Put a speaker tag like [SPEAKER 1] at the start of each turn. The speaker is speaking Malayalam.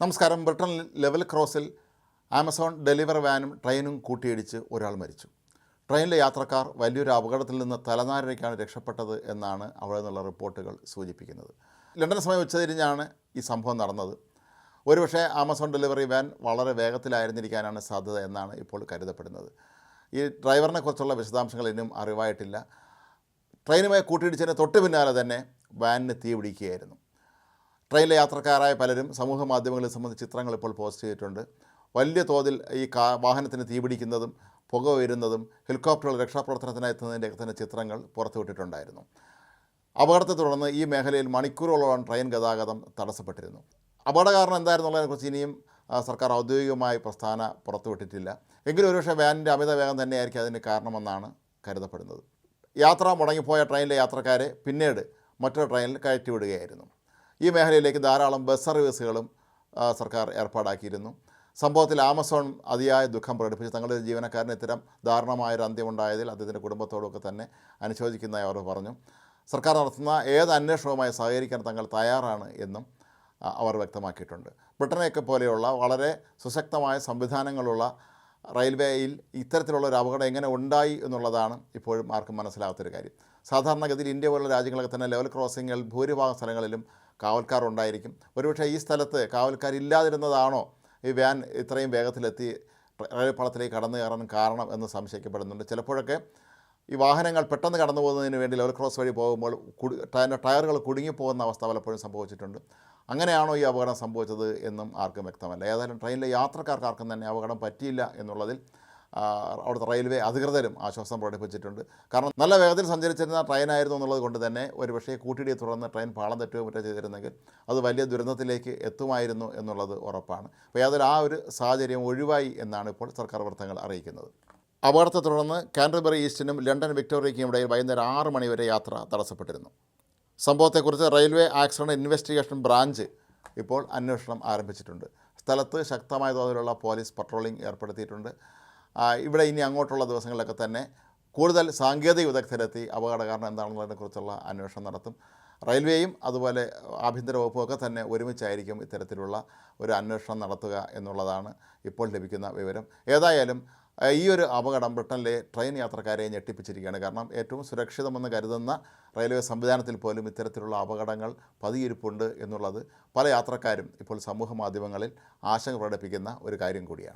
[SPEAKER 1] നമസ്കാരം. ബ്രിട്ടൻ ലെവൽ ക്രോസിൽ ആമസോൺ ഡെലിവറി വാനും ട്രെയിനും കൂട്ടിയിടിച്ച് ഒരാൾ മരിച്ചു. ട്രെയിനിലെ യാത്രക്കാർ വലിയൊരു അപകടത്തിൽ നിന്ന് തലനാരിഴയ്ക്കാണ് രക്ഷപ്പെട്ടത് എന്നാണ് അവിടെ നിന്നുള്ള റിപ്പോർട്ടുകൾ സൂചിപ്പിക്കുന്നത്. ലണ്ടൻ സമയം ഉച്ചതിരിഞ്ഞാണ് ഈ സംഭവം നടന്നത്. ഒരുപക്ഷെ ആമസോൺ ഡെലിവറി വാൻ വളരെ വേഗത്തിലായിരുന്നിരിക്കാനാണ് സാധ്യത എന്നാണ് ഇപ്പോൾ കരുതപ്പെടുന്നത്. ഈ ഡ്രൈവറിനെ കുറിച്ചുള്ള വിശദാംശങ്ങൾ ഇനിയും അറിവായിട്ടില്ല. ട്രെയിനുമായി കൂട്ടിയിടിച്ചതിന് തൊട്ട് പിന്നാലെ തന്നെ വാനിന് തീ പിടിക്കുകയായിരുന്നു ട്രെയിനിലെ യാത്രക്കാരായ പലരും സമൂഹ മാധ്യമങ്ങളിൽ സംബന്ധിച്ച് ചിത്രങ്ങൾ ഇപ്പോൾ പോസ്റ്റ് ചെയ്തിട്ടുണ്ട്. വലിയ തോതിൽ ഈ കാ വാഹനത്തിന് തീപിടിക്കുന്നതും പുക ഉയരുന്നതും ഹെലികോപ്റ്ററുകൾ രക്ഷാപ്രവർത്തനത്തിനായി എത്തുന്നതിന്റെയൊക്കെ തന്നെ ചിത്രങ്ങൾ പുറത്തുവിട്ടിട്ടുണ്ടായിരുന്നു അപകടത്തെ തുടർന്ന് ഈ മേഖലയിൽ മണിക്കൂറുകളോളം ട്രെയിൻ ഗതാഗതം തടസ്സപ്പെട്ടിരുന്നു. അപകട കാരണം എന്തായിരുന്നുള്ളതിനെക്കുറിച്ച് ഇനിയും സർക്കാർ ഔദ്യോഗികമായി പ്രസ്ഥാന പുറത്തുവിട്ടിട്ടില്ല എങ്കിലും ഒരുപക്ഷെ വാനിന്റെ അമിത വേഗം തന്നെയായിരിക്കും അതിന് കാരണമെന്നാണ് കരുതപ്പെടുന്നത്. യാത്ര മുടങ്ങിപ്പോയ ട്രെയിനിലെ യാത്രക്കാരെ പിന്നീട് മറ്റൊരു ട്രെയിനിൽ കയറ്റിവിടുകയായിരുന്നു. ഈ മേഖലയിലേക്ക് ധാരാളം ബസ് സർവീസുകളും സർക്കാർ ഏർപ്പാടാക്കിയിരുന്നു. സംഭവത്തിൽ ആമസോൺ അതിയായ ദുഃഖം പ്രകടിപ്പിച്ച്. തങ്ങളുടെ ജീവനക്കാരന് ഇത്തരം ദാരുണമായൊരു അന്ത്യമുണ്ടായതിൽ അദ്ദേഹത്തിന്റെ കുടുംബത്തോടൊക്കെ തന്നെ അനുശോചിക്കുന്നതായി അവർ പറഞ്ഞു. സർക്കാർ നടത്തുന്ന ഏത് അന്വേഷണവുമായി സഹകരിക്കാൻ തങ്ങൾ തയ്യാറാണ് എന്നും അവർ വ്യക്തമാക്കിയിട്ടുണ്ട്. ബ്രിട്ടനെയൊക്കെ പോലെയുള്ള വളരെ സുശക്തമായ സംവിധാനങ്ങളുള്ള റെയിൽവേയിൽ ഇത്തരത്തിലുള്ള ഒരു അപകടം എങ്ങനെ ഉണ്ടായി എന്നുള്ളതാണ് ഇപ്പോഴും ആർക്കും മനസ്സിലാകാത്തൊരു കാര്യം. സാധാരണഗതിയിൽ ഇന്ത്യ പോലുള്ള രാജ്യങ്ങളൊക്കെ തന്നെ ലെവൽ ക്രോസിങ്ങിൽ ഭൂരിഭാഗം സ്ഥലങ്ങളിലും കാവൽക്കാർ ഉണ്ടായിരിക്കും. ഒരുപക്ഷെ ഈ സ്ഥലത്ത് കാവൽക്കാരില്ലാതിരുന്നതാണോ ഈ വാൻ ഇത്രയും വേഗത്തിലെത്തി റെയിൽവേ പാളത്തിലേക്ക് കടന്നു കയറാൻ കാരണം എന്ന് സംശയിക്കപ്പെടുന്നുണ്ട്. ചിലപ്പോഴൊക്കെ ഈ വാഹനങ്ങൾ പെട്ടെന്ന് കടന്നു പോകുന്നതിന് വേണ്ടി ലെവൽ ക്രോസ് വഴി പോകുമ്പോൾ ടയറുകൾ കുടുങ്ങിപ്പോകുന്ന അവസ്ഥ പലപ്പോഴും സംഭവിച്ചിട്ടുണ്ട്. അങ്ങനെയാണോ ഈ അപകടം സംഭവിച്ചത് എന്നും ആർക്കും വ്യക്തമല്ല. ഏതായാലും ട്രെയിനിലെ യാത്രക്കാർക്ക് ആർക്കും തന്നെ അപകടം പറ്റിയില്ല എന്നുള്ളതിൽ അവിടുത്തെ റെയിൽവേ അധികൃതരും ആശ്വാസം പ്രകടിപ്പിച്ചിട്ടുണ്ട്. കാരണം നല്ല വേഗത്തിൽ സഞ്ചരിച്ചിരുന്ന ട്രെയിനായിരുന്നു എന്നുള്ളത് കൊണ്ട് തന്നെ ഒരു പക്ഷേ കൂട്ടിയിടിയെ തുടർന്ന് ട്രെയിൻ പാളം തെറ്റുകയോ മറ്റോ ചെയ്തിരുന്നെങ്കിൽ അത് വലിയ ദുരന്തത്തിലേക്ക് എത്തുമായിരുന്നു എന്നുള്ളത് ഉറപ്പാണ്. അപ്പോൾ യാതൊരു ആ ഒരു സാഹചര്യം ഒഴിവായി എന്നാണ് ഇപ്പോൾ സർക്കാർ വൃത്തങ്ങൾ അറിയിക്കുന്നത്. അപകടത്തെ തുടർന്ന് കാൻഡർബറി ഈസ്റ്റിനും ലണ്ടൻ വിക്ടോറിയയ്ക്കും ഇടയിൽ വൈകുന്നേരം ആറ് മണി വരെ യാത്ര തടസ്സപ്പെട്ടിരുന്നു. സംഭവത്തെക്കുറിച്ച് റെയിൽവേ ആക്സിഡന്റ് ഇൻവെസ്റ്റിഗേഷൻ ബ്രാഞ്ച് ഇപ്പോൾ അന്വേഷണം ആരംഭിച്ചിട്ടുണ്ട്. സ്ഥലത്ത് ശക്തമായ തോതിലുള്ള പോലീസ് പട്രോളിംഗ് ഏർപ്പെടുത്തിയിട്ടുണ്ട്. ഇവിടെ ഇനി അങ്ങോട്ടുള്ള ദിവസങ്ങളിലൊക്കെ തന്നെ കൂടുതൽ സാങ്കേതിക വിദഗ്ധരെത്തി അപകട കാരണം എന്താണെന്നതിനെക്കുറിച്ചുള്ള അന്വേഷണം നടത്തും. റെയിൽവേയും അതുപോലെ ആഭ്യന്തര വകുപ്പും ഒക്കെ തന്നെ ഒരുമിച്ചായിരിക്കും ഇത്തരത്തിലുള്ള ഒരു അന്വേഷണം നടത്തുക എന്നുള്ളതാണ് ഇപ്പോൾ ലഭിക്കുന്ന വിവരം. ഏതായാലും ഈ ഒരു അപകടം ബ്രിട്ടനിലെ ട്രെയിൻ യാത്രക്കാരെ ഞെട്ടിപ്പിച്ചിരിക്കുകയാണ്. കാരണം ഏറ്റവും സുരക്ഷിതമെന്ന് കരുതുന്ന റെയിൽവേ സംവിധാനത്തിൽ പോലും ഇത്തരത്തിലുള്ള അപകടങ്ങൾ പതിയിരിപ്പുണ്ട് എന്നുള്ളത് പല യാത്രക്കാരും ഇപ്പോൾ സമൂഹ മാധ്യമങ്ങളിൽ ആശങ്ക പ്രകടിപ്പിക്കുന്ന ഒരു കാര്യം കൂടിയാണ്.